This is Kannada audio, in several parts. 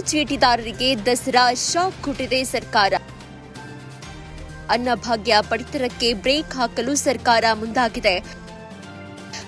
ಚೀಟಿದಾರರಿಗೆ ದಸರಾ ಶಾಕ್ ಕೊಟ್ಟಿದೆ ಸರ್ಕಾರ. ಅನ್ನಭಾಗ್ಯ ಪಡಿತರಕ್ಕೆ ಬ್ರೇಕ್ ಹಾಕಲು ಸರ್ಕಾರ ಮುಂದಾಗಿದೆ.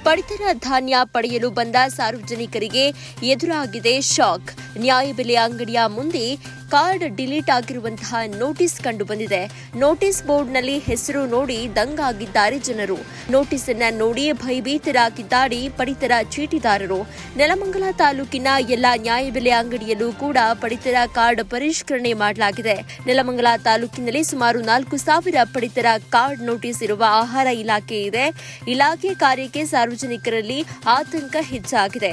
ಪಡಿತರ ಧಾನ್ಯ ಪಡೆಯಲು ಬಂದ ಸಾರ್ವಜನಿಕರಿಗೆ ಎದುರಾಗಿದೆ ಶಾಕ್. ನ್ಯಾಯಬೆಲೆ ಅಂಗಡಿಯ ಮುಂದೆ ಕಾರ್ಡ್ ಡಿಲೀಟ್ ಆಗಿರುವಂತಹ ನೋಟಿಸ್ ಕಂಡುಬಂದಿದೆ. ನೋಟಿಸ್ ಬೋರ್ಡ್ನಲ್ಲಿ ಹೆಸರು ನೋಡಿ ದಂಗಾಗಿದ್ದಾರೆ ಜನರು. ನೋಟಿಸ್ ಅನ್ನ ನೋಡಿ ಭಯಭೀತರಾಗಿದ್ದಾರೆ ಪಡಿತರ ಚೀಟಿದಾರರು. ನೆಲಮಂಗಲ ತಾಲೂಕಿನ ಎಲ್ಲಾ ನ್ಯಾಯಬೆಲೆ ಅಂಗಡಿಯಲ್ಲೂ ಕೂಡ ಪಡಿತರ ಕಾರ್ಡ್ ಪರಿಷ್ಕರಣೆ ಮಾಡಲಾಗಿದೆ. ನೆಲಮಂಗಲ ತಾಲೂಕಿನಲ್ಲಿ ಸುಮಾರು ನಾಲ್ಕು ಸಾವಿರ ಪಡಿತರ ಕಾರ್ಡ್ ನೋಟಿಸ್ ಇರುವ ಆಹಾರ ಇಲಾಖೆ ಇದೆ. ಇಲಾಖೆ ಕಾರ್ಯಕ್ಕೆ ಸಾರ್ವಜನಿಕರಲ್ಲಿ ಆತಂಕ ಹೆಚ್ಚಾಗಿದೆ.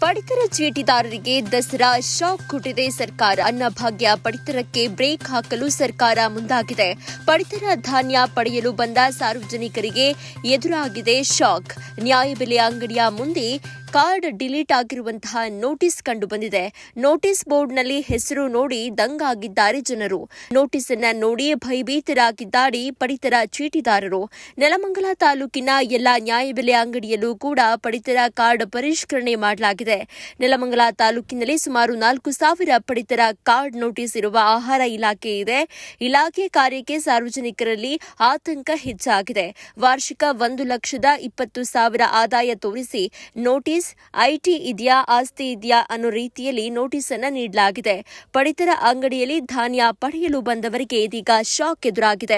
ಪಡಿತರ ಚೀಟಿದಾರರಿಗೆ ದಸರಾ ಶಾಕ್ ಕೊಟ್ಟಿದೆ ಸರ್ಕಾರ. ಅನ್ನಭಾಗ್ಯ ಪಡಿತರಕ್ಕೆ ಬ್ರೇಕ್ ಹಾಕಲು ಸರ್ಕಾರ ಮುಂದಾಗಿದೆ. ಪಡಿತರ ಧಾನ್ಯ ಪಡೆಯಲು ಬಂದ ಸಾರ್ವಜನಿಕರಿಗೆ ಎದುರಾಗಿದೆ ಶಾಕ್. ನ್ಯಾಯಬೆಲೆ ಅಂಗಡಿಯ ಮುಂದೆ ಕಾರ್ಡ್ ಡಿಲೀಟ್ ಆಗಿರುವಂತಹ ನೋಟಿಸ್ ಕಂಡು ಬಂದಿದೆ ನೋಟಿಸ್ ಬೋರ್ಡ್ನಲ್ಲಿ ಹೆಸರು ನೋಡಿ ದಂಗಾಗಿದ್ದಾರೆ ಜನರು. ನೋಟಿಸ್ ಅನ್ನ ನೋಡಿ ಭಯಭೀತರಾಗಿದ್ದಾರೆ ಪಡಿತರ ಚೀಟಿದಾರರು. ನೆಲಮಂಗಲ ತಾಲೂಕಿನ ಎಲ್ಲಾ ನ್ಯಾಯಬೆಲೆ ಅಂಗಡಿಯಲ್ಲೂ ಕೂಡ ಪಡಿತರ ಕಾರ್ಡ್ ಪರಿಷ್ಕರಣೆ ಮಾಡಲಾಗಿದೆ. ನೆಲಮಂಗಲ ತಾಲೂಕಿನಲ್ಲಿ ಸುಮಾರು ನಾಲ್ಕು ಸಾವಿರ ಪಡಿತರ ಕಾರ್ಡ್ ನೋಟಿಸ್ ಇರುವ ಆಹಾರ ಇಲಾಖೆ ಇದೆ. ಇಲಾಖೆ ಕಾರ್ಯಕ್ಕೆ ಸಾರ್ವಜನಿಕರಲ್ಲಿ ಆತಂಕ ಹೆಚ್ಚಾಗಿದೆ. ವಾರ್ಷಿಕ ಒಂದು ಲಕ್ಷದ ಇಪ್ಪತ್ತು ಸಾವಿರ ಆದಾಯ ತೋರಿಸಿ ನೋಟಿಸ್ ಐಟಿ ಇದೆಯಾ, ಆಸ್ತಿ ಇದೆಯಾ ಅನ್ನೋ ರೀತಿಯಲ್ಲಿ ನೋಟಿಸ್ ಅನ್ನು ನೀಡಲಾಗಿದೆ. ಪಡಿತರ ಅಂಗಡಿಯಲ್ಲಿ ಧಾನ್ಯ ಪಡೆಯಲು ಬಂದವರಿಗೆ ಇದೀಗ ಶಾಕ್ ಎದುರಾಗಿದೆ.